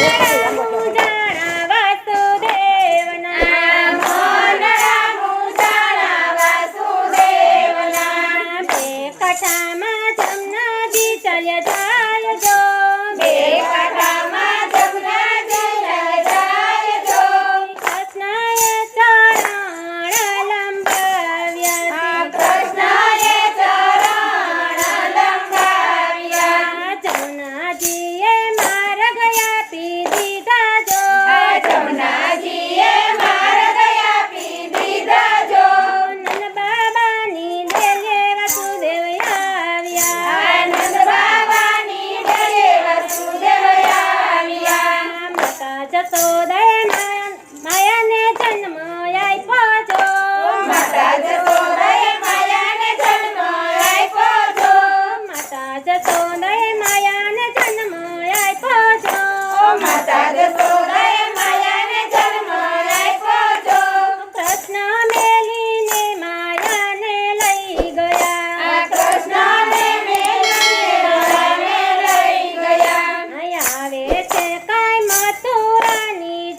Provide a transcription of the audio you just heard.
What? છે માતો મથુરાની